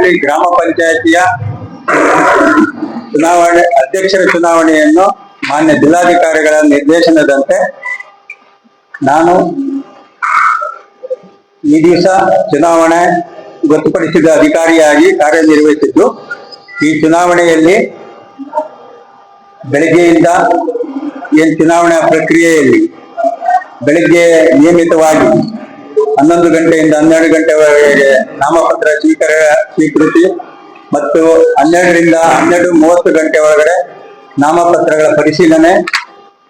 ಕಾಜಸ್ಲಿ ಗ್ರಾಮ ಪಂಚಾಯತಿಯ ಚುನಾವಣೆ, ಅಧ್ಯಕ್ಷರ ಚುನಾವಣೆಯನ್ನು ಮಾನ್ಯ ಜಿಲ್ಲಾಧಿಕಾರಿಗಳ ನಿರ್ದೇಶನದಂತೆ ನಾನು ಈ ದಿವಸ ಚುನಾವಣೆ ಗೊತ್ತುಪಡಿಸಿದ ಅಧಿಕಾರಿಯಾಗಿ ಕಾರ್ಯನಿರ್ವಹಿಸಿದ್ದು, ಈ ಚುನಾವಣೆಯಲ್ಲಿ ಬೆಳಗ್ಗೆಯಿಂದ ಏನು ಚುನಾವಣಾ ಪ್ರಕ್ರಿಯೆಯಲ್ಲಿ, ಬೆಳಗ್ಗೆ ನಿಯಮಿತವಾಗಿ ಹನ್ನೊಂದು ಗಂಟೆಯಿಂದ ಹನ್ನೆರಡು ಗಂಟೆವರೆಗೆ ನಾಮಪತ್ರ ಸ್ವೀಕಾರ ಸ್ವೀಕೃತಿ ಮತ್ತು ಹನ್ನೆರಡರಿಂದ ಹನ್ನೆರಡು ಮೂವತ್ತು ಗಂಟೆ ಒಳಗಡೆ ನಾಮಪತ್ರಗಳ ಪರಿಶೀಲನೆ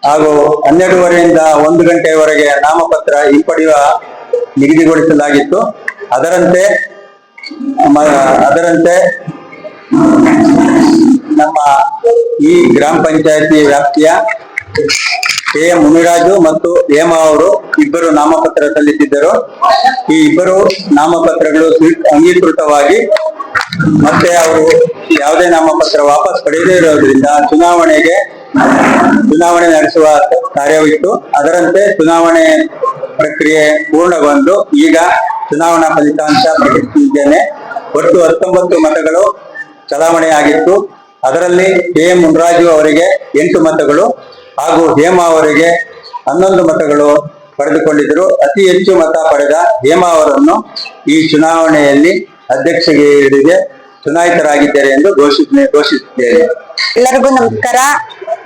ಹಾಗೂ ಹನ್ನೆರಡೂವರೆಯಿಂದ ಒಂದು ಗಂಟೆಯವರೆಗೆ ನಾಮಪತ್ರ ಹಿಂಪಡೆಯುವ ನಿಗದಿಗೊಳಿಸಲಾಗಿತ್ತು. ಅದರಂತೆ ಅದರಂತೆ ನಮ್ಮ ಈ ಗ್ರಾಮ ಪಂಚಾಯತಿ ವ್ಯಾಪ್ತಿಯ ಎಂ ಮುನಿರಾಜು ಮತ್ತು ಹೇಮಾ ಅವರು ಇಬ್ಬರು ನಾಮಪತ್ರ ಸಲ್ಲಿಸಿದ್ದರು ಈ ಇಬ್ಬರು ನಾಮಪತ್ರಗಳು ಅಂಗೀಕೃತವಾಗಿ ಮತ್ತೆ ಅವರು ಯಾವುದೇ ನಾಮಪತ್ರ ವಾಪಸ್ ಪಡೆಯದೇ ಇರೋದ್ರಿಂದ ಚುನಾವಣೆಗೆ ಚುನಾವಣೆ ನಡೆಸುವ ಕಾರ್ಯವಿತ್ತು ಅದರಂತೆ ಚುನಾವಣೆ ಪ್ರಕ್ರಿಯೆ ಪೂರ್ಣಗೊಂಡು ಈಗ ಚುನಾವಣಾ ಫಲಿತಾಂಶ ಪ್ರಕಟಿಸಿದ್ದೇನೆ. ಒಟ್ಟು ಹತ್ತೊಂಬತ್ತು ಮತಗಳು ಚಲಾವಣೆಯಾಗಿತ್ತು. ಅದರಲ್ಲಿ ಕೆ ಎಂ ಮುನ್ರಾಜು ಅವರಿಗೆ ಎಂಟು ಮತಗಳು ಹಾಗೂ ಹೇಮ ಅವರಿಗೆ ಹನ್ನೊಂದು ಮತಗಳು ಪಡೆದುಕೊಂಡಿದ್ದರು. ಅತಿ ಹೆಚ್ಚು ಮತ ಪಡೆದ ಹೇಮ ಅವರನ್ನು ಈ ಚುನಾವಣೆಯಲ್ಲಿ ಅಧ್ಯಕ್ಷರಿಗೆ ಚುನಾಯಿತರಾಗಿದ್ದಾರೆ ಎಂದು ಘೋಷಿಸಿ ಘೋಷಿಸಿದ್ದೇನೆ. ಎಲ್ಲರಿಗೂ ನಮಸ್ಕಾರ.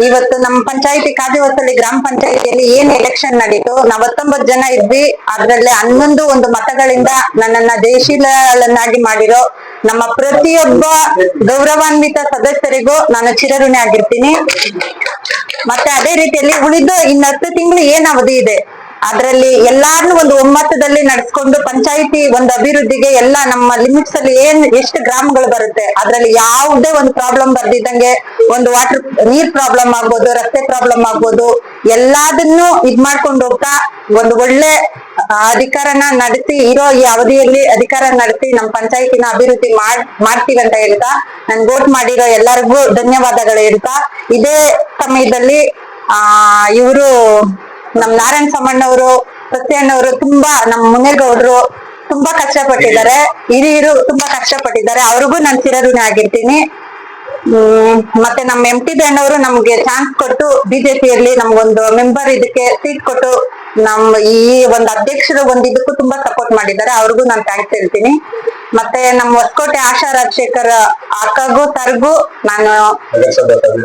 ಇವತ್ತು ನಮ್ಮ ಪಂಚಾಯತಿ ಕಾದಿವಸಲಿ ಗ್ರಾಮ ಪಂಚಾಯತಿಯಲ್ಲಿ ಏನ್ ಎಲೆಕ್ಷನ್ ನಡೀತು? ನಾವ್ ಜನ ಇದ್ವಿ. ಅದರಲ್ಲಿ ಹನ್ನೊಂದು ಒಂದು ಮತಗಳಿಂದ ನನ್ನನ್ನ ದೇಶೀಲನ್ನಾಗಿ ಮಾಡಿರೋ ನಮ್ಮ ಪ್ರತಿಯೊಬ್ಬ ಗೌರವಾನ್ವಿತ ಸದಸ್ಯರಿಗೂ ನಾನು ಚಿರಋಣಿ ಆಗಿರ್ತೀನಿ ಮತ್ತೆ ಅದೇ ರೀತಿಯಲ್ಲಿ ಉಳಿದು ಇನ್ನು ಹತ್ತು ತಿಂಗಳು ಏನ್ ಅವಧಿ ಇದೆ? ಅದ್ರಲ್ಲಿ ಎಲ್ಲಾರ್ನು ಒಂದು ಒಮ್ಮತದಲ್ಲಿ ನಡೆಸ್ಕೊಂಡು ಪಂಚಾಯಿತಿ ಒಂದು ಅಭಿವೃದ್ಧಿಗೆ ಎಲ್ಲ ನಮ್ಮ ಲಿಮಿಟ್ಸ್ ಅಲ್ಲಿ ಏನ್ ಎಷ್ಟು ಗ್ರಾಮಗಳು ಬರುತ್ತೆ, ಅದ್ರಲ್ಲಿ ಯಾವುದೇ ಒಂದು ಪ್ರಾಬ್ಲಮ್ ಬರ್ದಿದ್ದಂಗೆ ಒಂದು ವಾಟರ್ ನೀರ್ ಪ್ರಾಬ್ಲಮ್ ಆಗ್ಬೋದು, ರಸ್ತೆ ಪ್ರಾಬ್ಲಮ್ ಆಗ್ಬೋದು, ಎಲ್ಲಾದನ್ನು ಇದ್ ಮಾಡ್ಕೊಂಡು ಹೋಗ್ತಾ ಒಂದು ಒಳ್ಳೆ ಆ, ಅಧಿಕಾರನ ನಡೆಸಿ ಇರೋ ಈ ಅವಧಿಯಲ್ಲಿ ಅಧಿಕಾರ ನಡೆಸಿ ನಮ್ಮ ಪಂಚಾಯತಿನ ಅಭಿವೃದ್ಧಿ ಮಾಡ್ ಮಾಡ್ತೀವಿ ಅಂತ ಹೇಳ್ತಾ ನನ್ ವೋಟ್ ಮಾಡಿರೋ ಎಲ್ಲರಿಗೂ ಧನ್ಯವಾದಗಳು ಹೇಳ್ತಾ ಇದೇ ಸಮಯದಲ್ಲಿ ಆ ಇವರು ನಮ್ ನಾರಾಯಣ ಸಮ್ಮಣ್ಣವರು ಸತ್ಯಣ್ಣವರು ತುಂಬಾ ನಮ್ ಮುನೇಗೌಡರು ತುಂಬಾ ಕಷ್ಟಪಟ್ಟಿದ್ದಾರೆ. ಹಿರಿಯರು ತುಂಬಾ ಕಷ್ಟಪಟ್ಟಿದ್ದಾರೆ. ಅವ್ರಿಗೂ ನಾನು ಚಿರಋಣಿ ಆಗಿರ್ತೀನಿ. ಮತ್ತೆ ನಮ್ಮ ಎಂ ಟಿ ಅಣ್ಣವರು ನಮ್ಗೆ ಚಾನ್ಸ್ ಕೊಟ್ಟು ಬಿಜೆಪಿಯಲ್ಲಿ ನಮ್ಗೊಂದು ಮೆಂಬರ್ ಇದಕ್ಕೆ ಸೀಟ್ ಕೊಟ್ಟು ನಮ್ ಈ ಒಂದು ಅಧ್ಯಕ್ಷರು ಒಂದ್ ಇದಕ್ಕೂ ತುಂಬಾ ಸಪೋರ್ಟ್ ಮಾಡಿದ್ದಾರೆ. ಅವ್ರಿಗೂ ನಾನು ಥ್ಯಾಂಕ್ಸ್ ಹೇಳ್ತೀನಿ. ಮತ್ತೆ ನಮ್ಮ ಹೊಸಕೋಟೆ ಆಶಾ ರಾಜಶೇಖರ್ ಅಕ್ಕಗೂ ಸರ್ಗೂ ನಾನು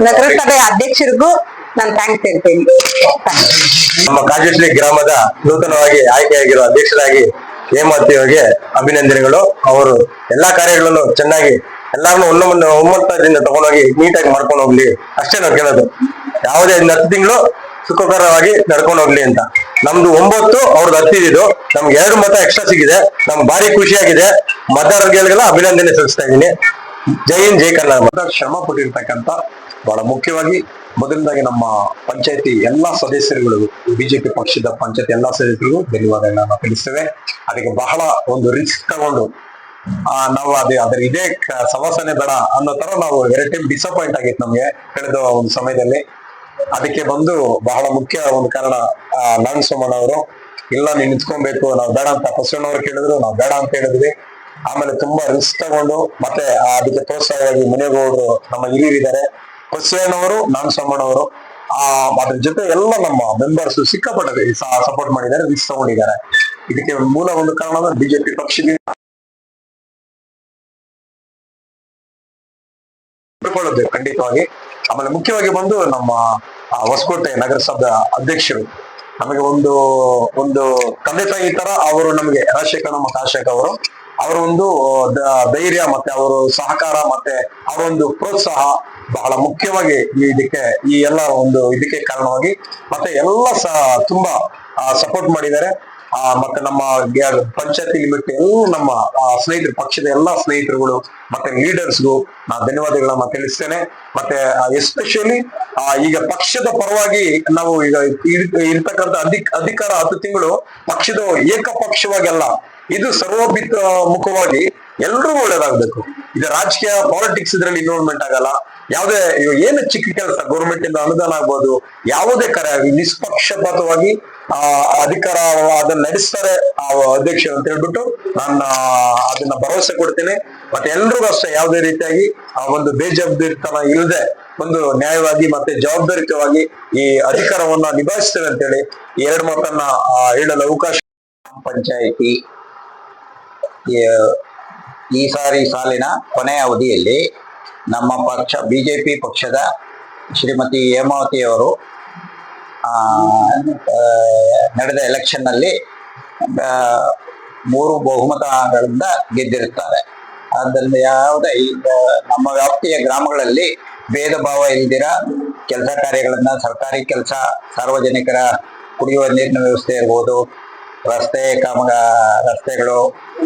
ನಗರಸಭೆ ಅಧ್ಯಕ್ಷರಿಗೂ ನಾನು ಥ್ಯಾಂಕ್ಸ್ ಹೇಳ್ತೀನಿ. ನಮ್ಮ ಕಾಜೇಶ್ವರಿ ಗ್ರಾಮದ ನೂತನವಾಗಿ ಆಯ್ಕೆಯಾಗಿರುವ ಅಧ್ಯಕ್ಷರಾಗಿ ಹೇಮಾವತಿ ಅವರಿಗೆ ಅಭಿನಂದನೆಗಳು. ಅವರು ಎಲ್ಲಾ ಕಾರ್ಯಗಳನ್ನು ಚೆನ್ನಾಗಿ ಎಲ್ಲಾರನ್ನು ಒಂದೊಂದು ಒಮ್ಮತದಿಂದ ತಗೊಂಡೋಗಿ ನೀಟಾಗಿ ಮಾಡ್ಕೊಂಡು ಹೋಗ್ಲಿ. ಅಷ್ಟೇ ನಾವು ಕೇಳೋದು. ಯಾವುದೇ ಹತ್ತು ತಿಂಗಳು ಸುಖಕರವಾಗಿ ನಡ್ಕೊಂಡು ಹೋಗ್ಲಿ ಅಂತ. ನಮ್ದು ಒಂಬತ್ತು, ಅವ್ರದ್ದು ಹತ್ತಿದ್ದು ನಮ್ಗೆ ಎರಡು ಮತ ಎಕ್ಸ್ಟ್ರಾ ಸಿಗಿದೆ. ನಮ್ಗೆ ಭಾರಿ ಖುಷಿಯಾಗಿದೆ. ಮತದಾರರಿಗೆಲ್ಲ ಅಭಿನಂದನೆ ಸಲ್ಲಿಸ್ತಾ ಇದ್ದೀನಿ. ಜೈ ಹಿಂದ್, ಜೈ ಕನ್ನಡ ಮತ ಶ್ರಮ ಪಟ್ಟಿರ್ತಕ್ಕಂಥ ಬಹಳ ಮುಖ್ಯವಾಗಿ ಮೊದಲನೇದಾಗಿ ನಮ್ಮ ಪಂಚಾಯತಿ ಎಲ್ಲಾ ಸದಸ್ಯರುಗಳು, ಬಿಜೆಪಿ ಪಕ್ಷದ ಪಂಚಾಯತಿ ಎಲ್ಲಾ ಸದಸ್ಯರಿಗೂ ಧನ್ಯವಾದಗಳನ್ನ ತಿಳಿಸ್ತೇವೆ. ಅದಕ್ಕೆ ಬಹಳ ಒಂದು ರಿಸ್ಕ್ ತಗೊಂಡು, ಆ, ನಾವು ಅದೇ, ಅದ್ರ ಇದೇ ಸವಾಸನೆ ಬೇಡ ಅನ್ನೋ ತರ ನಾವು ಎರಡು ಟೈಮ್ ಡಿಸಪಾಯಿಂಟ್ ಆಗಿತ್ತು ನಮ್ಗೆ. ಕಳೆದ ಒಂದು ಸಮಯದಲ್ಲಿ ಅದಕ್ಕೆ ಬಂದು ಬಹಳ ಮುಖ್ಯ ಒಂದು ಕಾರಣ ಆ, ನಾರಾಯಣ ಸೋಮಣ್ಣ ಅವರು. ಇಲ್ಲ ನೀನ್ ನಿಂತ್ಕೊಬೇಕು ನಾವು ಬೇಡ ಅಂತ ಬಸವಣ್ಣವ್ರು ಕೇಳಿದ್ರು ನಾವು ಬೇಡ ಅಂತ ಹೇಳಿದ್ವಿ. ಆಮೇಲೆ ತುಂಬಾ ರಿಸ್ಕ್ ತಗೊಂಡು ಮತ್ತೆ ಅದಕ್ಕೆ ಪ್ರೋತ್ಸಾಹವಾಗಿ ಮುನಿಯಗೌಡರು ನಮ್ಮ ಹಿರಿಯರಿದ್ದಾರೆ. ಬಸವಣ್ಣವರು ನಾರಾಯಣ ಸೋಮಣ್ಣವರು ಆ ಅದ್ರ ಜೊತೆ ಎಲ್ಲ ನಮ್ಮ ಮೆಂಬರ್ಸ್ ಸಿಕ್ಕಾಪಟ್ಟೆ ಸಪೋರ್ಟ್ ಮಾಡಿದ್ದಾರೆ ರಿಸ್ಕ್ ತಗೊಂಡಿದ್ದಾರೆ. ಇದಕ್ಕೆ ಮೂಲ ಒಂದು ಕಾರಣ ಅಂದ್ರೆ ಬಿಜೆಪಿ ಪಕ್ಷಕ್ಕೆ ಖಂಡಿತವಾಗಿ. ಆಮೇಲೆ ಮುಖ್ಯವಾಗಿ ಬಂದು ನಮ್ಮ ಹೊಸಕೋಟೆ ನಗರಸಭಾ ಅಧ್ಯಕ್ಷರು. ನಮಗೆ ಒಂದು ಒಂದು ತಂದೆ ತಾಯಿ ತರ, ಅವರು ನಮಗೆ ರಾಜಶೇಖರ್ ನಮ್ಮ ಆಶೇಖರ್ ಅವರು. ಅವರ ಒಂದು ಧೈರ್ಯ ಮತ್ತೆ ಅವರು ಸಹಕಾರ ಮತ್ತೆ ಅವರ ಒಂದು ಪ್ರೋತ್ಸಾಹ ಬಹಳ ಮುಖ್ಯವಾಗಿ ಈ ಇದಕ್ಕೆ, ಈ ಎಲ್ಲ ಒಂದು ಇದಕ್ಕೆ ಕಾರಣವಾಗಿ ಮತ್ತೆ ಎಲ್ಲ ಸಹ ತುಂಬಾ ಸಪೋರ್ಟ್ ಮಾಡಿದ್ದಾರೆ. ಮತ್ತೆ ನಮ್ಮ ಪಂಚಾಯತಿ ಲಿಮಿಟ್ ಎಲ್ಲ ನಮ್ಮ ಆ, ಸ್ನೇಹಿತರು ಪಕ್ಷದ ಎಲ್ಲಾ ಸ್ನೇಹಿತರುಗಳು ಮತ್ತೆ ಲೀಡರ್ಸ್ಗೂ ನಾ ಧನ್ಯವಾದಗಳನ್ನ ತಿಳಿಸ್ತೇನೆ. ಮತ್ತೆ ಎಸ್ಪೆಷಲಿ ಈಗ ಪಕ್ಷದ ಪರವಾಗಿ ನಾವು ಈಗ ಇರ್- ಇರ್ತಕ್ಕಂಥ ಅಧಿಕ ಅಧಿಕಾರ ಹತ್ತು ತಿಂಗಳು ಪಕ್ಷದ ಏಕಪಕ್ಷವಾಗೆಲ್ಲ ಇದು ಸರ್ವೋಭಿತ ಮುಖವಾಗಿ ಎಲ್ರಿಗೂ ಒಳ್ಳೇದಾಗ್ಬೇಕು. ಇದು ರಾಜಕೀಯ ಪಾಲಿಟಿಕ್ಸ್ ಇದ್ರಲ್ಲಿ ಇನ್ವಾಲ್ವ್ಮೆಂಟ್ ಆಗಲ್ಲ. ಯಾವುದೇ ಏನು ಚಿಕ್ಕ ಕೆಲಸ ಗೌರ್ಮೆಂಟ್ ಇಂದ ಅನುದಾನ ಆಗ್ಬೋದು ಯಾವುದೇ ಕರೆ ಆಗಲಿ ನಿಷ್ಪಕ್ಷಪಾತವಾಗಿ ಆ ಅಧಿಕಾರ ಅದನ್ನ ನಡೆಸ್ತಾರೆ ಆ ಅಧ್ಯಕ್ಷರು ಅಂತ ಹೇಳ್ಬಿಟ್ಟು ನಾನು ಅದನ್ನ ಭರವಸೆ ಕೊಡ್ತೇನೆ. ಮತ್ತೆ ಎಲ್ರಿಗೂ ಅಷ್ಟೇ, ಯಾವುದೇ ರೀತಿಯಾಗಿ ಆ ಒಂದು ಬೇಜವಾಬ್ದಾರಿತನ ಇಲ್ಲದೆ, ಒಂದು ನ್ಯಾಯವಾಗಿ ಮತ್ತೆ ಜವಾಬ್ದಾರಿತವಾಗಿ ಈ ಅಧಿಕಾರವನ್ನ ನಿಭಾಯಿಸ್ತೇವೆ ಅಂತೇಳಿ ಎರಡು ಮಾತನ್ನ ಹೇಳಲು ಅವಕಾಶ ಪಂಚಾಯಿತಿ ಈ- ಸಾರಿ ಸಾಲಿನ ಕೊನೆಯ ಅವಧಿಯಲ್ಲಿ ನಮ್ಮ ಪಕ್ಷ, ಬಿಜೆಪಿ ಪಕ್ಷದ ಶ್ರೀಮತಿ ಹೇಮಾವತಿ ಅವರು ನಡೆದ ಎಲೆಕ್ಷನ್ನಲ್ಲಿ ಮೂರು ಬಹುಮತಗಳಿಂದ ಗೆದ್ದಿರುತ್ತಾರೆ. ಆದ್ದರಿಂದ ಯಾವುದೇ ಈಗ ನಮ್ಮ ವ್ಯಾಪ್ತಿಯ ಗ್ರಾಮಗಳಲ್ಲಿ ಭೇದ ಭಾವ ಇಲ್ದಿರ ಕೆಲಸ ಕಾರ್ಯಗಳನ್ನ ಸರ್ಕಾರಿ ಕೆಲಸ, ಸಾರ್ವಜನಿಕರ ಕುಡಿಯುವ ನೀರಿನ ವ್ಯವಸ್ಥೆ ಇರ್ಬೋದು, ರಸ್ತೆ ಕಾಮಗ, ರಸ್ತೆಗಳು,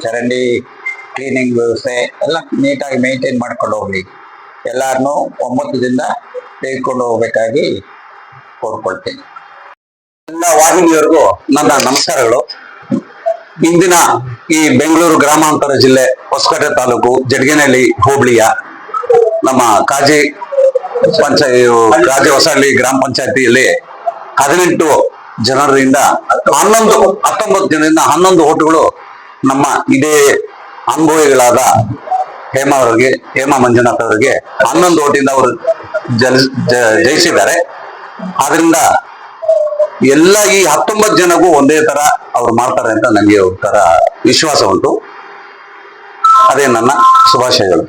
ಚರಂಡಿ ಕ್ಲೀನಿಂಗ್ ವ್ಯವಸ್ಥೆ ಎಲ್ಲ ನೀಟಾಗಿ ಮೇಂಟೈನ್ ಮಾಡ್ಕೊಂಡು ಹೋಗ್ಲಿ. ಎಲ್ಲಾರನ್ನೂ ಒಮ್ಮತದಿಂದ ತೆಗೆದುಕೊಂಡು ಹೋಗ್ಬೇಕಾಗಿ ಕೋರ್ಕೊಳ್ತೀನಿ. ಎಲ್ಲ ವಾಹಿನಿಯವರೆಗೂ ನನ್ನ ನಮಸ್ಕಾರಗಳು. ಇಂದಿನ ಈ ಬೆಂಗಳೂರು ಗ್ರಾಮಾಂತರ ಜಿಲ್ಲೆ ಹೊಸಕೋಟೆ ತಾಲೂಕು ಜಡ್ಗೆನಹಳ್ಳಿ ಹೋಬಳಿಯ ನಮ್ಮ ಕಾಜಿ ಪಂಚಾಯ ಕಾಜಿ ಹೊಸಹಳ್ಳಿ ಗ್ರಾಮ ಪಂಚಾಯತಿಯಲ್ಲಿ ಹದಿನೆಂಟು ಜನರಿಂದ ಹನ್ನೊಂದು ಹತ್ತೊಂಬತ್ತು ಜನರಿಂದ ಹನ್ನೊಂದು ಓಟುಗಳು ನಮ್ಮ ಇದೇ ಅನುಭವಿಗಳಾದ ಹೇಮಾ ಅವರಿಗೆ, ಹೇಮಾ ಮಂಜುನಾಥ್ ಅವರಿಗೆ ಹನ್ನೊಂದು ಓಟಿಂದ ಅವರು ಜಯಿಸಿದ್ದಾರೆ. ಆದ್ರಿಂದ ಎಲ್ಲ ಈ ಹತ್ತೊಂಬತ್ತು ಜನಗೂ ಒಂದೇ ತರ ಅವ್ರು ಮಾಡ್ತಾರೆ ಅಂತ ನನಗೆ ಒಂಥರ ವಿಶ್ವಾಸ ಉಂಟು. ಅದೇ ನನ್ನ ಶುಭಾಶಯಗಳು.